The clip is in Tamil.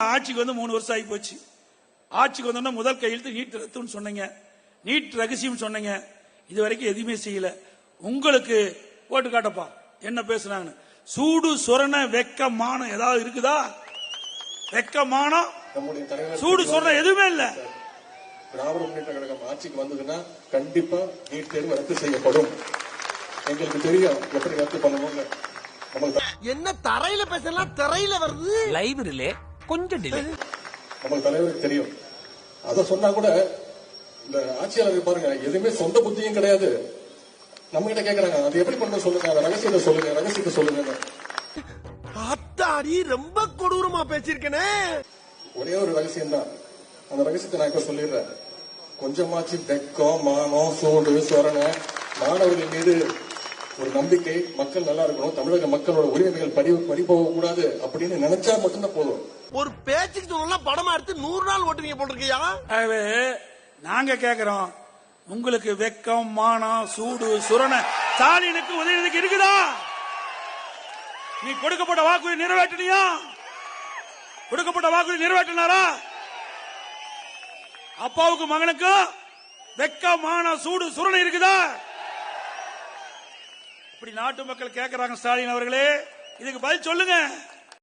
ஆட்சிக்கு வந்து மூணு வருஷம் ஆகி போச்சு ஆட்சிக்கு வந்தோன்னா முதல் கையெழுத்து நீட் ரத்துன்னு சொன்னீங்க. நீட் ரகசியம் சொன்னீங்க. இது வரைக்கும் எதுவுமே செய்யல. உங்களுக்கு ஓட்டு காட்டப்பா. என்ன பேசுனாங்கன்னு? சூடு சொரண வெக்கமானம் ஏதாவது இருக்குதா? தலைவர் சூடு சொரண எதுவுமே இல்ல. திராவிட முன்னேற்ற கழகம் ஆட்சிக்கு வந்ததுன்னா கண்டிப்பா நீட் தேர்வு ரத்து செய்யப்படும். எங்களுக்கு தெரியும். எப்படி ரத்து பண்ணணும்னு. என்ன தரையில பேசலாம்? தரையில வருது. லைவ் ரிலே கொஞ்சம் டிலே நமக்கு தலைவருக்கு தெரியும். அத சொன்னா கூட இந்த ஆட்சியாளர்கள் பாருங்க எதுவுமே சொந்த புத்தியும் கிடையாது. நம்ம கிட்ட கேக்குறாங்க அது எப்படி பண்ண சொல்லுங்க? அந்த ரகசியத்தை சொல்லுங்க ரகசியத்தை சொல்லுங்க. அத்தாடி ரொம்ப கொடூரமா பேசிருக்கனே ஒரே ஒரு ரகசியம் தான் அந்த ரகசியத்தை நான் இப்ப சொல்லிடுறேன். கொஞ்சமாச்சு வெக்கம் மானம் சூடு சொரணை மாணவர்கள் மீது ஒரு நம்பிக்கை மக்கள் நல்லா இருக்கணும் தமிழக மக்களோட உரிமைகள் பறி பறி போக கூடாது அப்படின்னு நினைச்சா மட்டும்தான் போதும். ஒரு பேச்சுக்கு சொல்லலாம் படமா எடுத்து நூறு நாள் ஓட்டுவீங்க போட்டிருக்கியா? ஆகவே நாங்க கேக்குறோம் உங்களுக்கு வெக்கம் மானம் சூடு சுரண ஸ்டாலினுக்கு உதயநிதிக்கு இருக்குதா? நீ கொடுக்கப்பட்ட வாக்குறுதி நிறைவேற்றினியா? கொடுக்கப்பட்ட வாக்குறுதி நிறைவேற்றினாரா? அப்பாவுக்கு மகனுக்கு வெக்கம் மானம் சூடு சுரணை இருக்குதா? இப்படி நாட்டு மக்கள் கேட்கறாங்க ஸ்டாலின் அவர்களே. இதுக்கு பதில் சொல்லுங்க.